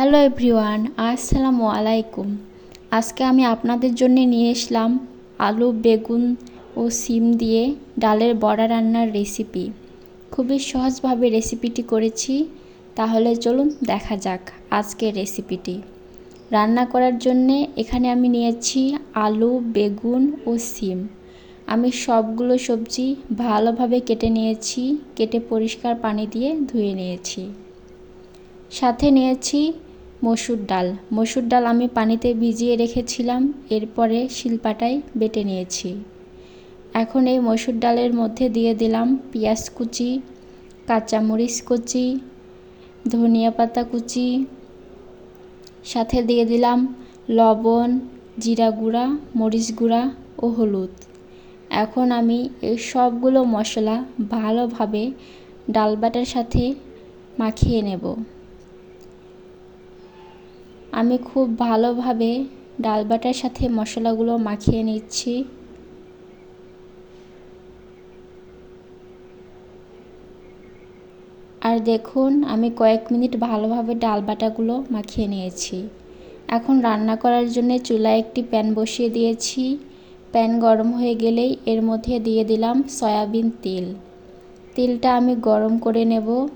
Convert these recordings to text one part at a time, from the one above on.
Hello everyone, আসসালামু আলাইকুম। আজকে আমি আপনাদের জন্য নিয়ে এসলাম আলু, বেগুন ও সিম দিয়ে ডালের বড়া রান্নার রেসিপি। খুবই সহজভাবে রেসিপিটি করেছি, তাহলে চলুন দেখা যাক আজকের রেসিপিটি। রান্না করার জন্যে এখানে আমি নিয়েছি আলু, বেগুন ও সিম। আমি সবগুলো সবজি ভালোভাবে কেটে নিয়েছি, কেটে পরিষ্কার পানি দিয়ে ধুয়ে নিয়েছি। সাথে নিয়েছি মসুর ডাল। মসুর ডাল আমি পানিতে ভিজিয়ে রেখেছিলাম, এরপরে শিলপাটায় বেটে নিয়েছি। এখন এই মসুর ডালের মধ্যে দিয়ে দিলাম পেঁয়াজ কুচি, কাঁচামরিচ কুচি, ধনিয়া পাতা কুচি, সাথে দিয়ে দিলাম লবণ, জিরা গুঁড়া, মরিচ গুঁড়া ও হলুদ। এখন আমি এই সবগুলো মশলা ভালোভাবে ডাল বাটার সাথে মাখিয়ে নেব। আমি খুব ভালোভাবে ডাল বাটার সাথে মশলাগুলো মাখিয়ে নিচ্ছি। আর দেখুন, আমি কয়েক মিনিট ভালোভাবে ডাল বাটাগুলো মাখিয়ে নিয়েছি। এখন রান্না করার জন্য চুলায় একটি প্যান বসিয়ে দিয়েছি। প্যান গরম হয়ে গেলেই এর মধ্যে দিয়ে দিলাম সয়াবিন তেল। তেলটা আমি গরম করে নেব।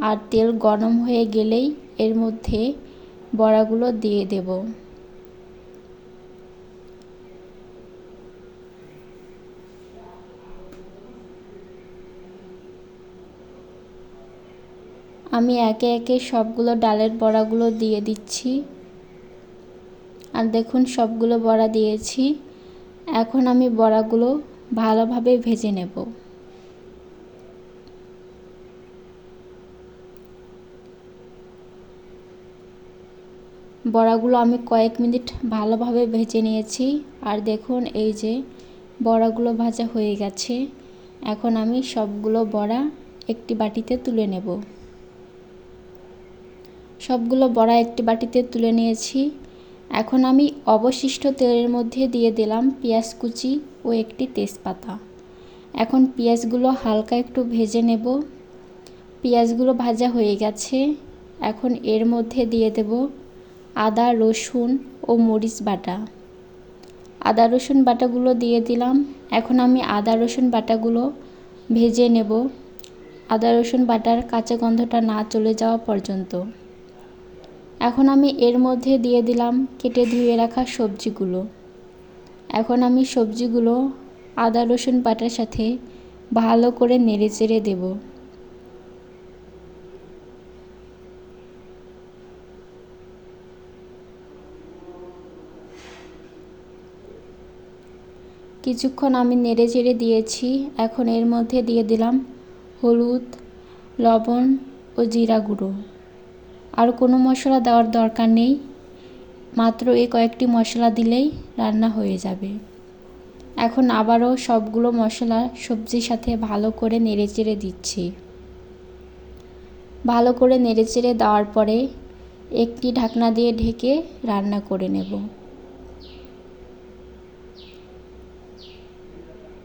আর তেল গরম হয়ে গেলেই এর মধ্যে বড়াগুলো দিয়ে দেব। আমি একে একে সবগুলো ডালের বড়াগুলো দিয়ে দিচ্ছি। আর দেখুন, সবগুলো বড়া দিয়েছি। এখন আমি বড়াগুলো ভালোভাবে ভেজে নেব। বড়াগুলো আমি কয়েক মিনিট ভালোভাবে ভেজে নিয়েছি। আর দেখুন, এই যে বড়াগুলো ভাজা হয়ে গেছে। এখন আমি সবগুলো বড়া একটি বাটিতে তুলে নেব। সবগুলো বড়া একটি বাটিতে তুলে নিয়েছি। এখন আমি অবশিষ্ট তেলের মধ্যে দিয়ে দিলাম পেঁয়াজ কুচি ও একটি তেজপাতা। এখন পেঁয়াজগুলো হালকা একটু ভেজে নেব। পেঁয়াজগুলো ভাজা হয়ে গেছে। এখন এর মধ্যে দিয়ে দেব আদা, রসুন ও মরিচ বাটা। আদা, রসুন বাটাগুলো দিয়ে দিলাম। এখন আমি আদা, রসুন বাটাগুলো ভেজে নেব। আদা, রসুন বাটার কাঁচা গন্ধটা না চলে যাওয়া পর্যন্ত। এখন আমি এর মধ্যে দিয়ে দিলাম, কেটে ধুয়ে রাখা সবজিগুলো। এখন আমি সবজিগুলো আদা, রসুন বাটার সাথে ভালো করে নেড়ে চেড়ে দেবো। কিছুক্ষণ আমি নেড়ে চেড়ে দিয়েছি, এখন এর মধ্যে দিয়ে দিলাম হলুদ, লবণ ও জিরা গুঁড়ো। আর কোনো মশলা দেওয়ার দরকার নেই, মাত্র এই কয়েকটি মশলা দিলেই রান্না হয়ে যাবে। এখন আবারও সবগুলো মশলা সবজির সাথে ভালো করে নেড়ে চেড়ে দিচ্ছি। ভালো করে নেড়ে চেড়ে দেওয়ার পরে একটি ঢাকনা দিয়ে ঢেকে রান্না করে নেব।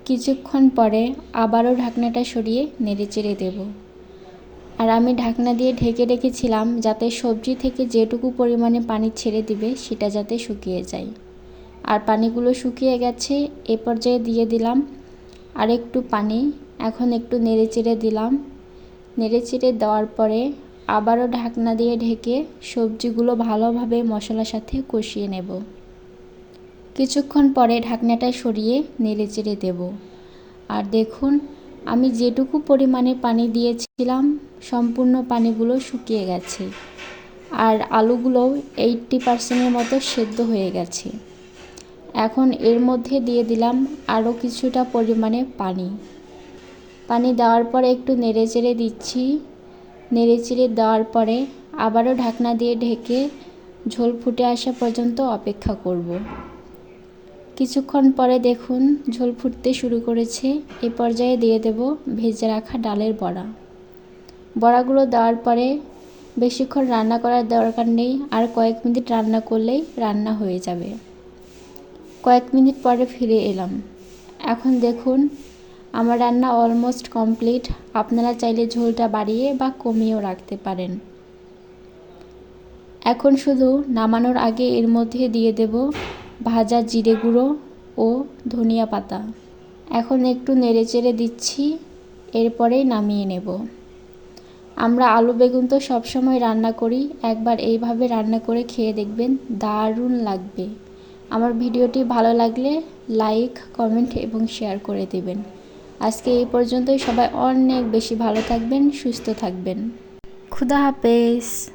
কিছুক্ষণ পরে আবারও ঢাকনাটা সরিয়ে নেড়েচেড়ে দেব। আর আমি ঢাকনা দিয়ে ঢেকে রেখেছিলাম যাতে সবজি থেকে যেটুকু পরিমাণে পানি ছেড়ে দিবে সেটা যাতে শুকিয়ে যায়। আর পানিগুলো শুকিয়ে গেছে, এ পর্যায়ে দিয়ে দিলাম আর একটু পানি, এখন একটু নেড়েচেড়ে দিলাম। নেড়ে চেড়ে দেওয়ার পরে আবারও ঢাকনা দিয়ে ঢেকে সবজিগুলো ভালোভাবে মশলার সাথে কষিয়ে নেব। কিছুক্ষণ পরে ঢাকনাটা সরিয়ে নেড়ে চেড়ে দেব। আর দেখুন, আমি যেটুকু পরিমাণে পানি দিয়েছিলাম, সম্পূর্ণ পানিগুলো শুকিয়ে গেছে। আর আলুগুলোও এইটটি পার্সেন্টের মতো সেদ্ধ হয়ে গেছে। এখন এর মধ্যে দিয়ে দিলাম আরও কিছুটা পরিমাণে পানি। পানি দেওয়ার পরে একটু নেড়ে চেড়ে দিচ্ছি। নেড়ে চেড়ে দেওয়ার পরে আবারও ঢাকনা দিয়ে ঢেকে ঝোল ফুটে আসা পর্যন্ত অপেক্ষা করব। কিছুক্ষণ পরে দেখুন ঝোল ফুটতে শুরু করেছে। এ পর্যায়ে দিয়ে দেব ভেজে রাখা ডালের বড়া। বড়াগুলো দেওয়ার পরে বেশিক্ষণ রান্না করার দরকার নেই, আর কয়েক মিনিট রান্না করলেই রান্না হয়ে যাবে। কয়েক মিনিট পরে ফিরে এলাম। এখন দেখুন, আমার রান্না অলমোস্ট কমপ্লিট আপনারা চাইলে ঝোলটা বাড়িয়ে বা কমিয়েও রাখতে পারেন। এখন শুধু নামানোর আগে এর মধ্যে দিয়ে দেব ভাজা জিরে গুঁড়ো ও ধনিয়া পাতা। এখন একটু নেড়েচেড়ে দিচ্ছি, এরপরেই নামিয়ে নেব। আমরা আলু বেগুন তো সবসময় রান্না করি, একবার এইভাবে রান্না করে খেয়ে দেখবেন দারুণ লাগবে। আমার ভিডিওটি ভালো লাগলে লাইক, কমেন্ট এবং শেয়ার করে দেবেন। আজকে এই পর্যন্তই, সবাই অনেক বেশি ভালো থাকবেন, সুস্থ থাকবেন। খুদা হাফেজ।